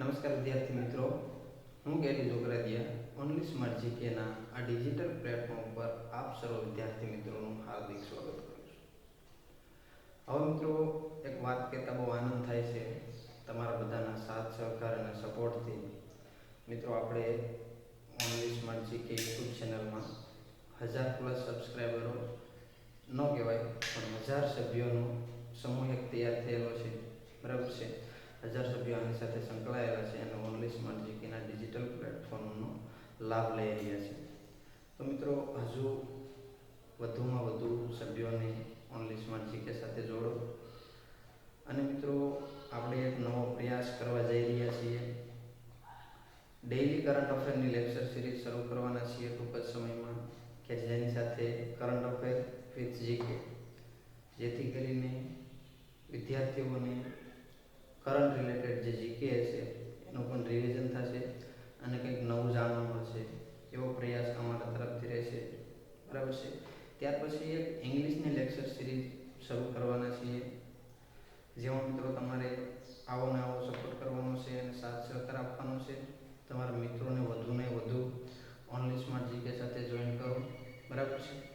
નમસ્કાર વિદ્યાર્થી મિત્રો. હું ગેરી જોગરાદિયા ઓનલી સ્માર્ટ જીકેના આ ડિજિટલ પ્લેટફોર્મ પર આપ સર્વ વિદ્યાર્થી મિત્રોનું હાર્દિક સ્વાગત કરું છું. હવે મિત્રો, એક વાત કહેતા બહુ આનંદ થાય છે. તમારા બધાના સાથ, સહકાર અને સપોર્ટથી મિત્રો, આપણે ઓનલી સ્માર્ટ જીકે યુટ્યુબ ચેનલમાં હજાર પ્લસ સબસ્ક્રાઈબરો ન કહેવાય, પણ હજાર સભ્યોનો સમૂહ એક તૈયાર થયેલો છે. બરાબર છે? હજાર સભ્યો આની સાથે સંકળાયેલા છે અને ઓનલી સ્માર્ટ જીકેના ડિજિટલ પ્લેટફોર્મનો લાભ લઈ રહ્યા છે. તો મિત્રો, હજુ વધુમાં વધુ સભ્યોને ઓનલી સ્માર્ટ જીકે સાથે જોડો. અને મિત્રો, આપણે એક નવો પ્રયાસ કરવા જઈ રહ્યા છીએ. ડેઇલી કરંટ અફેરની લેક્ચર સિરીઝ શરૂ કરવાના છીએ ટૂંક જ સમયમાં, કે જેની સાથે કરંટ અફેર વિથ જીકે જેથી કરીને વિદ્યાર્થીઓને કરંટ રિલેટેડ જે જીકે છે, એનું પણ રિવિઝન થશે અને કંઈક નવું જાણવા મળશે. એવો પ્રયાસ અમારા તરફથી રહેશે. બરાબર છે? ત્યાર પછી એક ઇંગ્લિશની લેક્ચર સિરીઝ શરૂ કરવાના છીએ. જેમાં મિત્રો તમારે આવો ને આવો સપોર્ટ કરવાનો છે અને સાથ સહકાર આપવાનો છે. તમારા મિત્રોને વધુને વધુ ઓનલી સ્માર્ટ જીકે સાથે જોઈન કરો. બરાબર છે?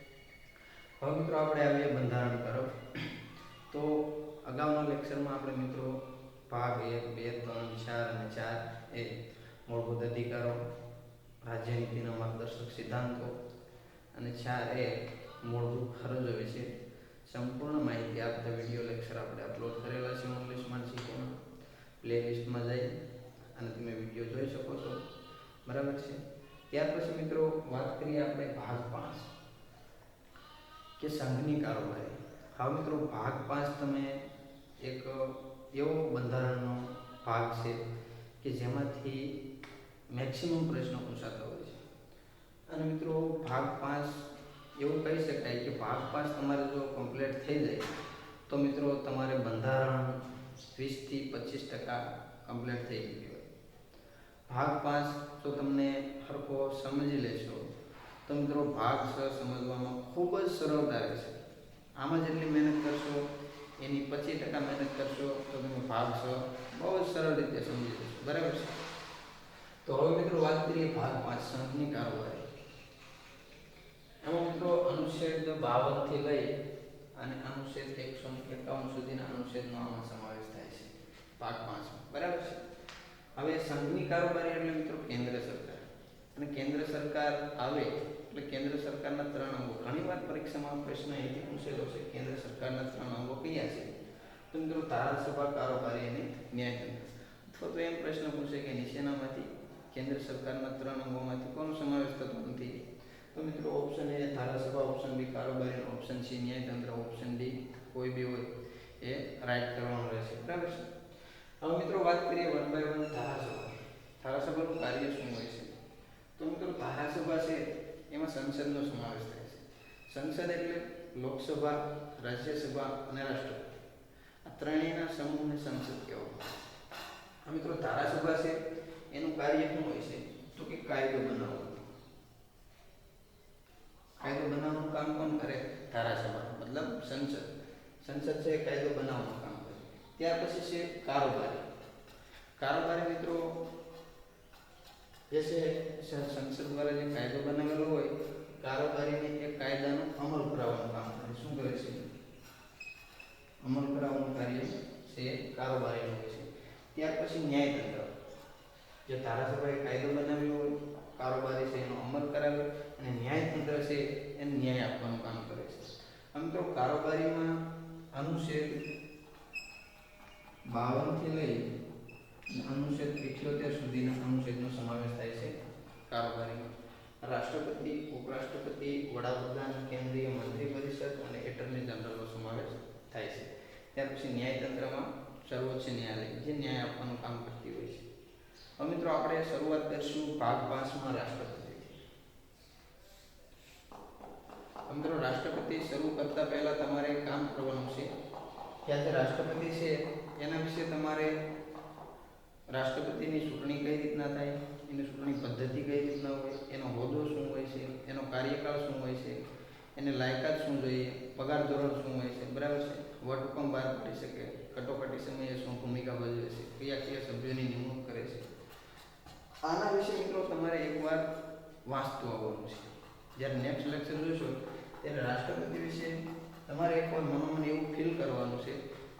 હવે મિત્રો આપણે આવીએ બંધારણ તરફ. તો અગાઉના લેક્ચરમાં આપણે મિત્રો ભાગ એક, બે, ત્રણ, ચાર અને ચાર એ મૂળભૂત અધિકારો રાજ્યનીતિના માર્ગદર્શક સિદ્ધાંતો અને ચાર એ મૂળભૂત ફરજો વિશે સંપૂર્ણ માહિતી આપતા વીડિયો લેક્ચર આપણે અપલોડ કરેલા છે ઓનલી સ્માર્ટ પ્લેલિસ્ટમાં પ્લે લિસ્ટમાં જઈ અને તમે વીડિયો જોઈ શકો છો. બરાબર છે? ત્યાર પછી મિત્રો વાત કરીએ આપણે ભાગ પાંચ કે સંઘની કારોબારી. હા મિત્રો, ભાગ પાંચ તમે એક એવો બંધારણનો ભાગ છે કે જેમાંથી મેક્સિમમ પ્રશ્નો પૂછાતા હોય છે. અને મિત્રો, ભાગ પાંચ એવું કહી શકાય કે ભાગ પાંચ તમારે જો કમ્પ્લીટ થઈ જાય, તો મિત્રો તમારે બંધારણ વીસથી પચીસ ટકા કમ્પ્લીટ થઈ ગયું હોય. ભાગ પાંચ જો તમને સરખો સમજી લેશો, તો મિત્રો, ભાગ છ સમજવામાં ખૂબ જ સરળતા રહેશે. આમાં જેટલી મહેનત કરશો એની પચીસ ટકા મહેનત કરશો તો તમે ભાગ બહુ સરળ રીતે સમજી જશો બરાબર છે? તો હવે મિત્રો વાત કરીએ ભાગ પાંચ સંઘની કારોબારી. એમાં મિત્રો અનુચ્છેદ બાવનથી લઈ અને અનુચ્છેદ એકસો એકાવન સુધીના અનુચ્છેદનો આમાં સમાવેશ થાય છે ભાગ પાંચ બરાબર છે? હવે સંઘની કારોબારી એટલે મિત્રો કેન્દ્ર સરકાર. અને કેન્દ્ર સરકાર આવે એટલે કેન્દ્ર સરકારના ત્રણ અંગો. ઘણીવાર પરીક્ષામાં પ્રશ્ન અહીંથી પૂછેલો છે, કેન્દ્ર સરકારના ત્રણ અંગો કયા છે? તો મિત્રો, ધારાસભા કારોબારી અને ન્યાયતંત્ર. અથવા તો એમ પ્રશ્ન પૂછે કે નીચેનામાંથી કેન્દ્ર સરકારના ત્રણ અંગોમાંથી કોનો સમાવેશ થતો નથી? તો મિત્રો ઓપ્શન એ ધારાસભા ઓપ્શન બી કારોબારી ઓપ્શન સી ન્યાયતંત્ર ઓપ્શન ડી, કોઈ બી હોય એ રાઈટ કરવાનું રહેશે. બરાબર છે? હવે મિત્રો, વાત કરીએ વન બાય વન ધારાસભા. ધારાસભાનું કાર્ય શું હોય છે તો મિત્રો ધારાસભા છે એમાં સંસદનો સમાવેશ થાય છે. સંસદ એટલે લોકસભા, રાજ્યસભા અને રાષ્ટ્રપતિ. આ ત્રણેયના સમૂહને સંસદ કહેવામાં આ મિત્રો ધારાસભા છે, એનું કાર્ય શું હોય છે? તો કે કાયદો બનાવવાનો. કાયદો બનાવવાનું કામ કોણ કરે? ધારાસભા, મતલબ સંસદ. સંસદ છે કાયદો બનાવવાનું કામ કરે. ત્યાર પછી છે કારોબારી. કારોબારી મિત્રો જે છે સંસદ દ્વારા જે કાયદો બનાવેલો હોય, કારોબારીને એ કાયદાનો અમલ કરાવવાનું કામ કરે. શું કરે છે? અમલ કરાવવાનું કાર્ય છે કારોબારીનું હોય છે. ત્યાર પછી ન્યાયતંત્ર. જે ધારાસભાએ કાયદો બનાવ્યો હોય, કારોબારી છે, એનો અમલ કરાવે અને ન્યાયતંત્ર છે, એને ન્યાય આપવાનું કામ કરે છે. આમ તો કારોબારીમાં અનુચ્છેદ બાવનથી લઈ અનુચ્છેદ ઇઠ્યોતેર સુધીના અનુચ્છેદનો સમાવેશ થાય છે કારોબારીમાં રાષ્ટ્રપતિ, ઉપરાષ્ટ્રપતિ, વડાપ્રધાન, કેન્દ્રીય મંત્રી પરિષદ અને એટર્ની જનરલનો સમાવેશ થાય છે. ત્યાર પછી ન્યાયતંત્રમાં સર્વોચ્ચ ન્યાયાલય, જે ન્યાય આપવાનું કામ કરતી હોય છે. હવે મિત્રો, આપણે શરૂઆત કરીશું ભાગ પાંચમાં રાષ્ટ્રપતિ. મિત્રો, રાષ્ટ્રપતિ શરૂ કરતા પહેલા તમારે કામ કરવાનું છે. કે જે રાષ્ટ્રપતિ છે, એના વિશે તમારે રાષ્ટ્રપતિની ચૂંટણી કઈ રીતના થાય? એની ચૂંટણી પદ્ધતિ કઈ રીતના હોય? એનો હોદ્દો શું હોય છે? એનો કાર્યકાળ શું હોય છે? એને લાયકાત શું જોઈએ? પગાર ધોરણ શું હોય છે? બરાબર છે? વટહુકમ બહાર પાડી શકે. કટોકટી સમયે શું ભૂમિકા ભજવે છે? કયા કયા સભ્યોની નિમણૂક કરે છે? આના વિશે મિત્રો તમારે એકવાર વાંચતું આવવાનું છે. જ્યારે નેક્સ્ટ લેક્ચર જોશો, ત્યારે રાષ્ટ્રપતિ વિશે તમારે એકવાર મનોમન એવું ફીલ કરવાનું છે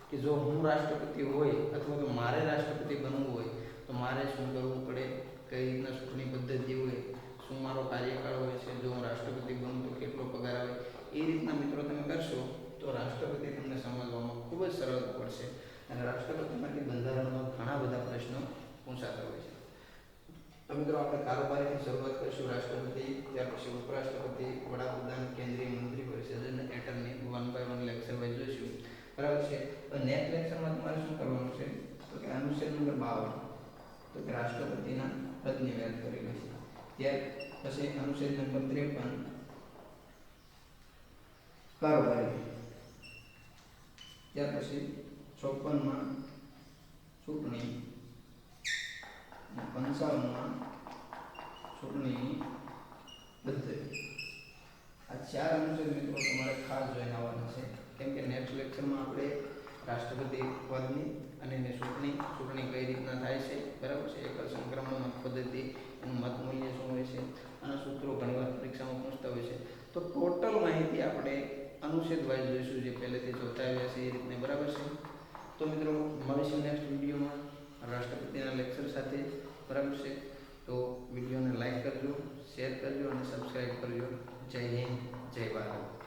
કે જો હું રાષ્ટ્રપતિ હોય અથવા તો મારે રાષ્ટ્રપતિ બનવું હોય, તો મારે શું કરવું પડે? કઈ રીતના ચૂંટણી પદ્ધતિ હોય? શું મારો કાર્યકાળ હોય છે? જો હું રાષ્ટ્રપતિ બનું તો કેટલો પગાર આવે? એ રીતના મિત્રો તમે કરશો તો રાષ્ટ્રપતિ તમને સમજવામાં ખૂબ જ સરળ પડશે અને રાષ્ટ્રપતિમાંથી બંધારણમાં ઘણા બધા પ્રશ્નો પૂછાતા હોય છે. મિત્રો આપણે કારોબારીની શરૂઆત કરીશું. રાષ્ટ્રપતિ, ત્યાર પછી ઉપરાષ્ટ્રપતિ, વડાપ્રધાન, કેન્દ્રીય મંત્રી પરિષદ અને attorney one by one lecture wise જોઈશું બરાબર છે? તો નેક્સ્ટ લેક્ચરમાં તમારે શું કરવાનું છે? તો કે અનુચ્છેદ નંબર બાવન. તો કે રાષ્ટ્રપતિના પદની વાત કરી છે ત્યાર પછી અનુચ્છેદ નંબર ત્રેપન. કારોબારી. ત્યાર પછી ચોપનમાં ચૂંટણી. પંચાવનમાં ચૂંટણીની પદ્ધતિ આ ચાર અનુસાર મિત્રો તમારે ખાસ જોઈને આવવાના છે. કેમ કે નેક્સ્ટ લેક્ચરમાં આપણે રાષ્ટ્રપતિ પદની અને એની ચૂંટણી ચૂંટણી કઈ રીતના થાય છે, બરાબર છે? એક સંક્રમણ પદ્ધતિ એનું મત મૂલ્ય શું હોય છે? આના સૂત્રો ઘણીવાર પરીક્ષામાં પૂછતા હોય છે. તો ટોટલ માહિતી આપણે અનુચ્છેદ વાઇઝ જોઈશું જે પહેલેથી જોતા આવ્યા છે એ રીતને, બરાબર છે? તો મિત્રો, મળીશું નેક્સ્ટ વિડીયોમાં. રાષ્ટ્રપતિના લેક્ચર સાથે બરાબર છે? તો વિડીયોને લાઈક કરજો શેર કરજો અને સબસ્ક્રાઈબ કરજો. જય હિન્દ, જય ભારત.